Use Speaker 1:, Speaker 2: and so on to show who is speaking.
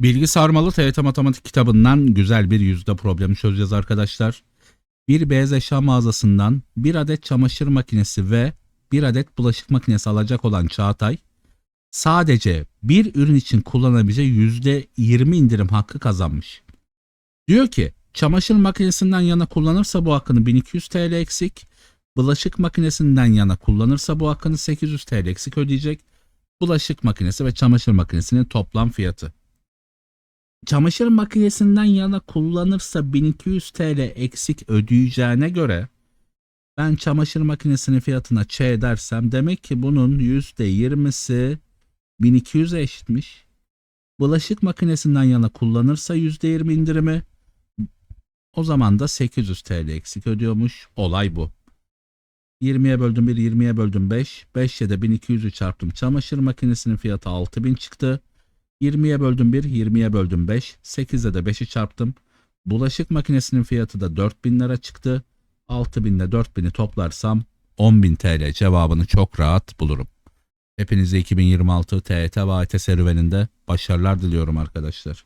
Speaker 1: Bilgi sarmalı TYT Matematik kitabından güzel bir yüzde problemi çözeceğiz arkadaşlar. Bir beyaz eşya mağazasından bir adet çamaşır makinesi ve bir adet bulaşık makinesi alacak olan Çağatay sadece bir ürün için kullanabileceği yüzde 20 indirim hakkı kazanmış. Diyor ki çamaşır makinesinden yana kullanırsa bu hakkını 1200 TL eksik, bulaşık makinesinden yana kullanırsa bu hakkını 800 TL eksik ödeyecek. Bulaşık makinesi ve çamaşır makinesinin toplam fiyatı. Çamaşır makinesinden yana kullanırsa 1200 TL eksik ödeyeceğine göre ben çamaşır makinesinin fiyatına Ç dersem demek ki bunun %20'si 1200'e eşitmiş. Bulaşık makinesinden yana kullanırsa %20 indirimi o zaman da 800 TL eksik ödüyormuş. Olay bu. 20'ye böldüm 1, 20'ye böldüm 5. 5'e de 1200'ü çarptım. Çamaşır makinesinin fiyatı 6000 çıktı. 20'ye böldüm 1, 20'ye böldüm 5. 8'e de 5'i çarptım. Bulaşık makinesinin fiyatı da 4000 lira çıktı. 6000 ile 4000'i toplarsam 10.000 TL cevabını çok rahat bulurum. Hepinize 2026 TET ve AYT serüveninde başarılar diliyorum arkadaşlar.